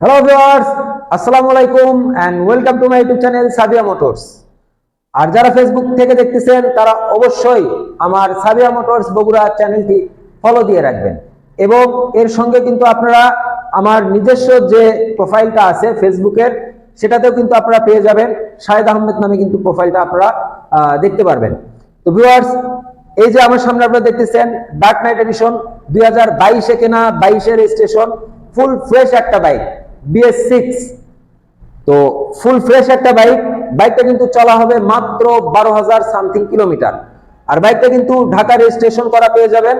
Hello viewers আসসালামু আলাইকুম and welcome to my YouTube channel Sabiya Motors আর যারা Facebook থেকে দেখতেছেন, তারা অবশ্যই আমার সাবিয়া মোটরস বগুড়া চ্যানেলটি ফলো দিয়ে রাখবেন। এবং এর সঙ্গে কিন্তু আপনারা আমার নিজস্ব যে প্রোফাইলটা আছে ফেসবুকের সেটাতেও কিন্তু আপনারা পেয়ে যাবেন। শাহেদ আহমেদ নামে কিন্তু প্রোফাইলটা আপনারা দেখতে পারবেন। তো ভিউয়ার্স এই যে আমার সামনে আপনারা দেখতেছেন ডার্ক নাইট এডিশন দুই হাজার বাইশে কেনা বাইশের স্টেশন ফুল ফ্রেশ একটা বাইক বিএস সিক্স তো ফুল ফ্রেশ একটা বাইক বাইকটা কিন্তু চলা হবে মাত্র বারো হাজার সামথিং কিলোমিটার আর বাইকটা কিন্তু ঢাকা রেজিস্ট্রেশন করা পেয়ে যাবেন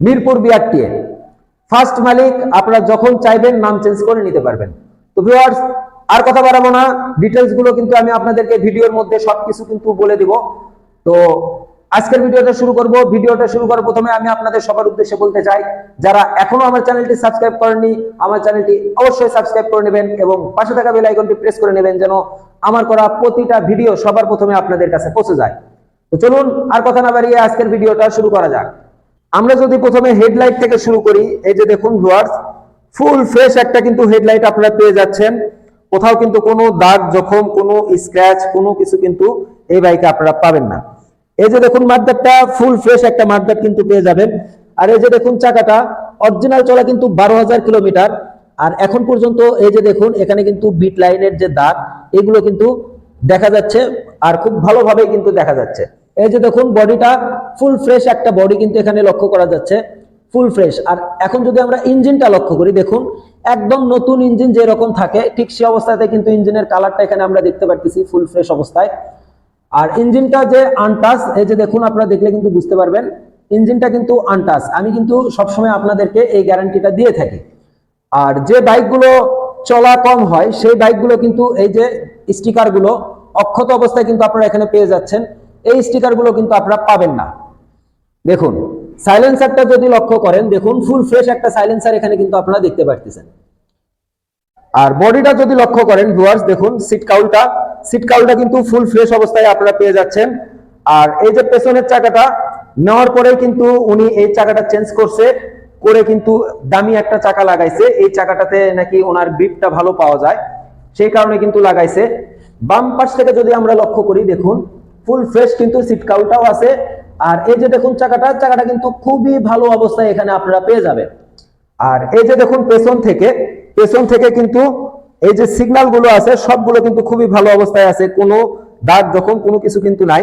মিরপুর বিআরটিএ ফার্স্ট মালিক আপনারা যখন চাইবেন নাম চেঞ্জ করে নিতে পারবেন। তো ভিউয়ার্স আর কথা বাড়াবো না। ডিটেলসগুলো কিন্তু আমি আপনাদেরকে ভিডিওর মধ্যে সবকিছু কিন্তু বলে দিব। তো আজকের ভিডিওটা শুরু করব। ভিডিওটা শুরু করার প্রথমে আমি আপনাদের সবার উদ্দেশ্যে বলতে চাই, যারা এখনও আমার চ্যানেলটি সাবস্ক্রাইব করেননি, আমার চ্যানেলটি অবশ্যই সাবস্ক্রাইব করে নেবেন এবং পাশে থাকা বেল আইকনটি প্রেস করে নেবেন যেন আমার করা প্রতিটা ভিডিও সবার প্রথমে আপনাদের কাছে পৌঁছে যায়। তো চলুন আর কথা না বাড়িয়ে আজকের ভিডিওটা শুরু করা যাক। আমরা যদি প্রথমে হেডলাইট থেকে শুরু করি, এই যে দেখুন ভিউয়ার্স, ফুল ফ্রেশ একটা কিন্তু হেডলাইট আপনারা পেয়ে যাচ্ছেন। কোথাও কিন্তু কোনো দাগ, জখম, কোনো স্ক্র্যাচ, কোনো কিছু কিন্তু এই বাইকে আপনারা পাবেন না। এই যে দেখুন মার্কেটটা ফুল ফ্রেশ একটা মার্কেট কিন্তু পেয়ে যাবেন। আর এই যে দেখুন চাকাটা অরিজিনাল চলা কিন্তু বারো হাজার কিলোমিটার। আর এখন পর্যন্ত এই যে দেখুন, এখানে কিন্তু বিট লাইনের যে দাগ, এগুলো কিন্তু দেখা যাচ্ছে আর খুব ভালোভাবে কিন্তু দেখা যাচ্ছে। এই যে দেখুন বডিটা ফুল ফ্রেশ একটা বডি কিন্তু এখানে লক্ষ্য করা যাচ্ছে। ফুল ফ্রেশ আর এখন যদি আমরা ইঞ্জিনটা লক্ষ্য করি, দেখুন, একদম নতুন ইঞ্জিন যেরকম থাকে, ঠিক সে অবস্থাতে কিন্তু ইঞ্জিনের কালারটা এখানে আমরা দেখতে পাচ্ছি ফুল ফ্রেশ অবস্থায়। আর ইঞ্জিনটা যে আনটাস এই যে দেখুন, আপনারা দেখলে কিন্তু বুঝতে পারবেন, ইঞ্জিনটা কিন্তু আনটাস আমি কিন্তু সবসময় আপনাদেরকে এই গ্যারান্টিটা দিয়ে থাকি। আর যে বাইকগুলো চলা কম হয়, সেই বাইকগুলো কিন্তু এই যে স্টিকারগুলো অক্ষত অবস্থায় কিন্তু আপনারা এখানে পেয়ে যাচ্ছেন। এই স্টিকারগুলো কিন্তু আপনারা পাবেন না। দেখুন সাইলেন্সারটা যদি লক্ষ্য করেন, দেখুন ফুল ফ্রেশ একটা সাইলেন্সার এখানে কিন্তু আপনারা দেখতে পাচ্ছেন আর বডিটা যদি লক্ষ্য করেন ভিউয়ার্স দেখুন সিট কাউলটা সিট কাউলটা কিন্তু ফুল ফ্রেশ অবস্থায় আপনারা পেয়ে যাচ্ছেন। আর এই যে পেছনের চাকাটা, নেওয়ার পরে কিন্তু উনি এই চাকাটা চেঞ্জ করছে, করে কিন্তু দামি একটা চাকা লাগাইছে। এই চাকাটাতে নাকি ওনার গ্রিপটা ভালো পাওয়া যায়, সেই কারণে কিন্তু লাগাইছে। বাম পাশ থেকে যদি আমরা লক্ষ্য করি, দেখুন ফুল ফ্রেশ কিন্তু সিট কাউলটাও আছে। আর এই যে দেখুন চাকাটা চাকাটা কিন্তু খুবই ভালো অবস্থায় এখানে আপনারা পেয়ে যাবেন। আর এই যে দেখুন, পেছন থেকে পেছন থেকে কিন্তু এই যে সিগন্যালগুলো আছে, সবগুলো কিন্তু খুবই ভালো অবস্থায় আছে। কোনো দাগ যখন কোনো কিছু কিন্তু নাই।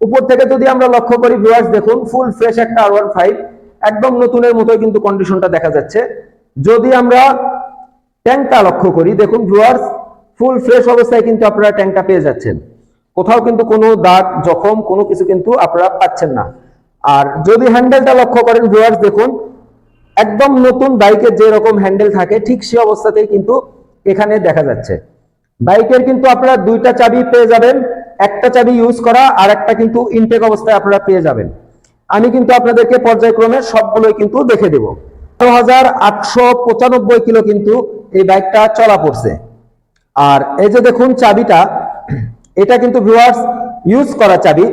উপর থেকে যদি আমরা লক্ষ্য করি ভিউয়ার্স দেখুন ফুল ফ্রেশ একটা আর ওয়ান ফাইভ একদম নতুনের মতোই কিন্তু কন্ডিশনটা দেখা যাচ্ছে। যদি আমরা ট্যাঙ্কটা লক্ষ্য করি, দেখুন ভিউয়ার্স ফুল ফ্রেশ অবস্থায় কিন্তু আপনারা ট্যাঙ্কটা পেয়ে যাচ্ছেন। কোথাও কিন্তু কোনো দাগ, জখম, কোনো কিছু কিন্তু আপনারা পাচ্ছেন না। আর যদি হ্যান্ডেলটা লক্ষ্য করেন ভিউয়ার্স দেখুন, একদম নতুন বাইকের যে রকম হ্যান্ডেল থাকে, ঠিক সে অবস্থাতেই কিন্তু এখানে দেখা যাচ্ছে। বাইকের কিন্তু আপনারা দুইটা চাবি পেয়ে যাবেন, একটা চাবি ইউজ করা আর একটা কিন্তু ইনটেক অবস্থায় আপনারা পেয়ে যাবেন। আমি কিন্তু আপনাদেরকে পর্যায়ক্রমে সবগুলোই কিন্তু দেখে দেব। বারো হাজার আটশো পঁচানব্বই কিলো কিন্তু এই বাইকটা চলা পড়ছে। আর এই যে দেখুন চাবিটা, এটা কিন্তু ভিউয়ার্স ইউজ করা চাবি।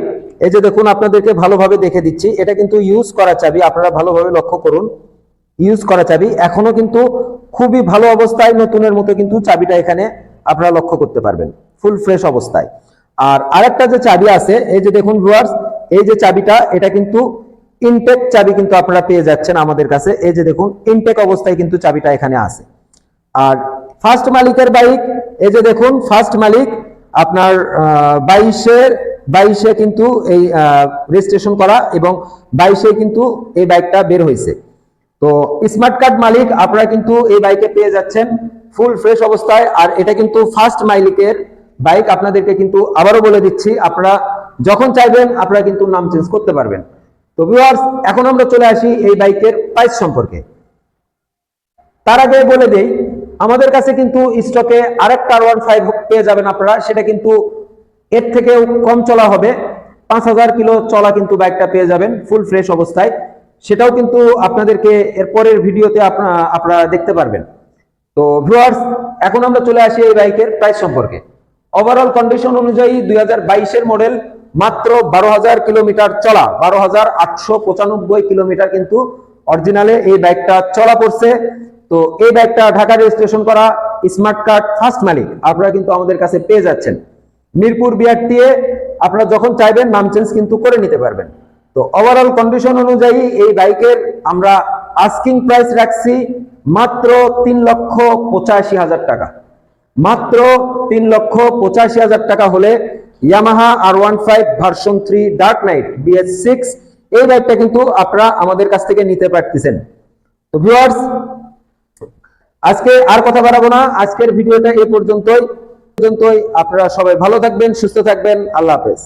এই যে দেখুন আপনাদেরকে ভালোভাবে দেখে দিচ্ছি, এটা কিন্তু ইউজ করা চাবি, আপনারা ভালোভাবে লক্ষ্য করুন। ইউজ করা চাবি, এখনও কিন্তু খুবই ভালো অবস্থায় নতুনের মতো কিন্তু চাবিটা এখানে আপনারা লক্ষ্য করতে পারবেন। ফুল ফ্রেশ অবস্থায়। আর আরেকটা যে চাবি আছে, এই যে দেখুন ভিউয়ার্স এই যে চাবিটা, এটা কিন্তু ইনটেক চাবি কিন্তু আপনারা পেয়ে যাচ্ছেন আমাদের কাছে। এই যে দেখুন ইনটেক অবস্থায় কিন্তু চাবিটা এখানে আছে। আর ফার্স্ট মালিকের বাইক এই যে দেখুন ফার্স্ট মালিক আপনার বাইশের বাইশে কিন্তু এই রেজিস্ট্রেশন করা এবং বাইশে কিন্তু এই বাইকটা বের হয়েছে তো স্মার্ট কার্ড মালিক আপনারা কিন্তু এই বাইকে পেয়ে যাচ্ছেন ফুল ফ্রেশ অবস্থায়। আর এটা কিন্তু ফার্স্ট মালিকের বাইক আপনাদেরকে কিন্তু আবারও বলে দিচ্ছি, আপনারা যখন চাইবেন আপনারা কিন্তু নাম চেঞ্জ করতে পারবেন। তো ভিউয়ার্স এখন আমরা চলে আসি এই বাইকের প্রাইস সম্পর্কে। তার আগে বলে দেই, আমাদের কাছে কিন্তু স্টকে আরেকটা আর ওয়ান ফাইভ পেয়ে যাবেন আপনারা, সেটা কিন্তু এর থেকেও কম চলা হবে। পাঁচ হাজার কিলো চলা কিন্তু বাইকটা পেয়ে যাবেন ফুল ফ্রেশ অবস্থায়। সেটাও কিন্তু আপনাদেরকে এর পরের ভিডিওতে আপনারা আপনারা দেখতে পারবেন। তো ভিউয়ার্স এখন আমরা চলে আসি এই বাইকের প্রাইস সম্পর্কে। ওভারঅল কন্ডিশন অনুযায়ী দুই হাজার মডেল মাত্র বারো হাজার কিলোমিটার চলা, বারো হাজার আটশো পঁচানব্বই কিলোমিটার কিন্তু অরিজিনালে এই বাইকটা চলা পড়ছে। তো এই বাইকটা ঢাকা রেজিস্ট্রেশন করা স্মার্ট কার্ড ফার্স্ট মালিক, আপনারা কিন্তু আমাদের কাছে পেয়ে যাচ্ছেন। মিরপুর বিআরটিএ, আপনারা যখন চাইবেন, নাম চেঞ্জ কিন্তু করে নিতে পারবেন। তো ওভারঅল কন্ডিশন অনুযায়ী এই বাইকের আমরা আস্কিং প্রাইস রাখছি মাত্র তিন লক্ষ পঁচাশি হাজার টাকা। মাত্র তিন লক্ষ পঁচাশি হাজার টাকা হলে Yamaha R one five version three dark knight BS six এই বাইকটা কিন্তু আপনারা আমাদের কাছ থেকে নিতে পারতেছেন। তো ভিউয়ার্স আজকে আর কথা বাড়াবো না। আজকের ভিডিওটা এই পর্যন্তই। পর্যন্তই আপনারা সবাই ভালো থাকবেন, সুস্থ থাকবেন। আল্লাহ হাফেজ।